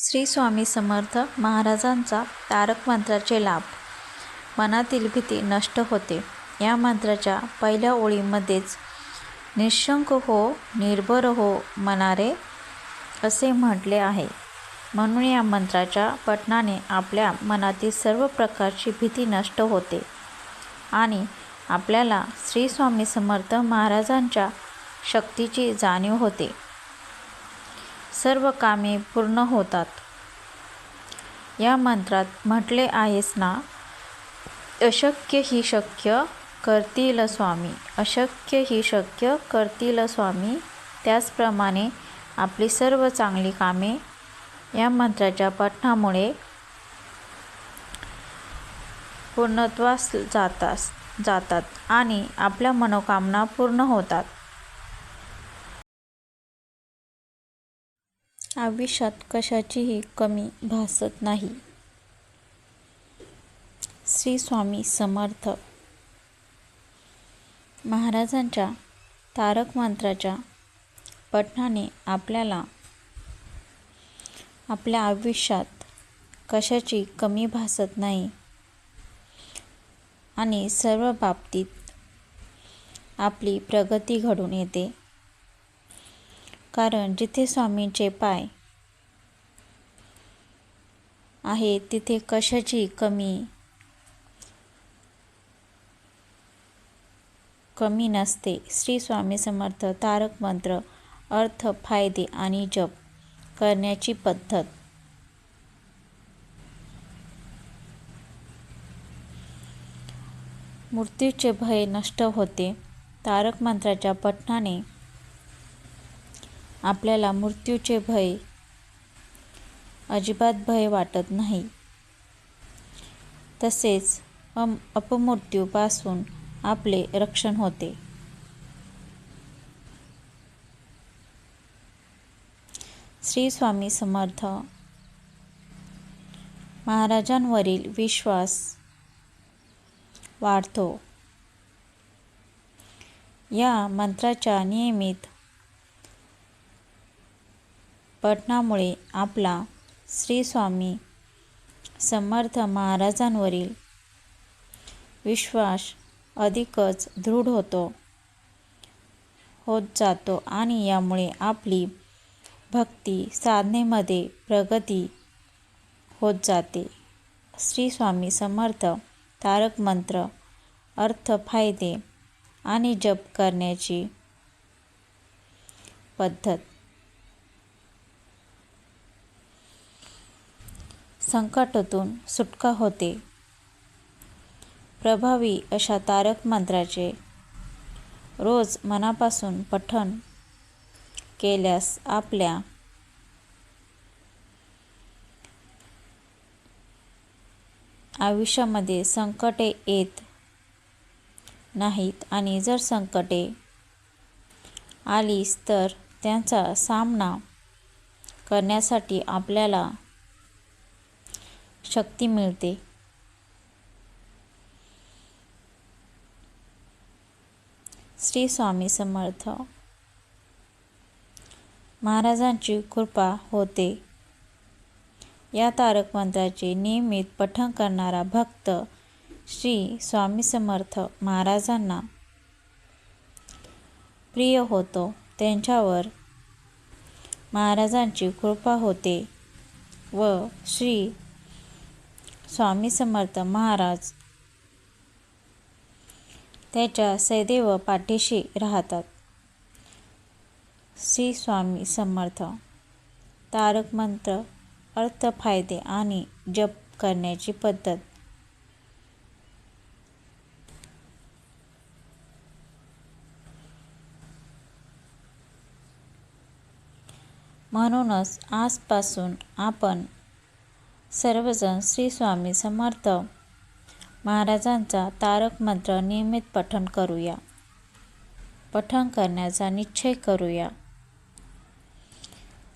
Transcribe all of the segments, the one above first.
श्री स्वामी समर्थ महाराजांचा तारक मंत्राचे लाभ. मनातील भीती नष्ट होते. या मंत्राच्या पहिल्या ओळीमध्येच निशंक हो निर्भर हो मनारे असे म्हटले आहे. म्हणून या मंत्राच्या पठणाने आपल्या मनातील सर्व प्रकारची भीती नष्ट होते. आणि आपल्याला श्री स्वामी समर्थ महाराजांच्या शक्तीची जाणीव होते. सर्व कामे पूर्ण होतात. या मंत्रात म्हटले आहेस ना अशक्य ही शक्य करतील स्वामी अशक्य ही शक्य करतील स्वामी त्याचप्रमाणे आपली सर्व चांगली कामे. या मंत्राच्या पठणामुळे पूर्णत्वास जातास जातात आणि आपल्या मनोकामना पूर्ण होतात. आयुष्यात कशाचीही कमी भासत नाही. श्री स्वामी समर्थ. महाराजांच्या तारक मंत्राच्या पठणाने आपल्याला आपल्या आयुष्यात कशाची कमी भासत नाही आणि सर्व बाबतीत आपली प्रगती घडून येते. कारण जिथे स्वामींचे पाय आहे तिथे कशाची कमी कमी नसते. श्री स्वामी समर्थ तारक मंत्र अर्थ फायदे आणि जप करण्याची पद्धत. मृत्यूचे भय नष्ट होते. तारक मंत्राच्या पठणाने आपल्याला मृत्यूचे भय अजिबात भय वाटत नाही. तसेच अम अपमृत्यूपासून आपले रक्षण होते. श्री स्वामी समर्थ. महाराजांवरील विश्वास वाढतो. या मंत्राच्या नियमित पठणामुळे आपला श्री स्वामी समर्थ महाराजांवरील विश्वास अधिकच दृढ होतो होत जातो आणि यामुळे आपली भक्ती साधनेमध्ये प्रगती होत जाते. श्री स्वामी समर्थ तारक मंत्र अर्थ फायदे आणि जप करण्याची पद्धत. संकटातून सुटका होते. प्रभावी अशा तारक मंत्राचे रोज मनापासून पठण केल्यास आपल्या आयुष्यामध्ये संकटे येत नाहीत आणि जर संकटे आलीच तर त्यांचा सामना करण्यासाठी आपल्याला शक्ती मिळते. श्री स्वामी समर्थ. महाराजांची कृपा होते. या तारक मंत्राचे नियमित पठण करणारा भक्त श्री स्वामी समर्थ महाराजांना प्रिय होतो. त्यांच्यावर महाराजांची कृपा होते व श्री स्वामी समर्थ महाराज त्याच्या सदैव पाठीशी राहतात. श्री स्वामी समर्थ तारक मंत्र अर्थ फायदे आणि जप करण्याची पद्धत. म्हणूनच आजपासून आपण सर्वजण श्री स्वामी समर्थ. महाराजांचा तारक मंत्र नियमित पठण करूया. पठण करण्याचा निश्चय करूया.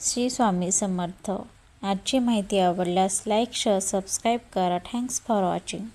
श्री स्वामी समर्थ. आजची माहिती आवडल्यास लाईक शेअर सबस्क्राईब करा. Thanks for watching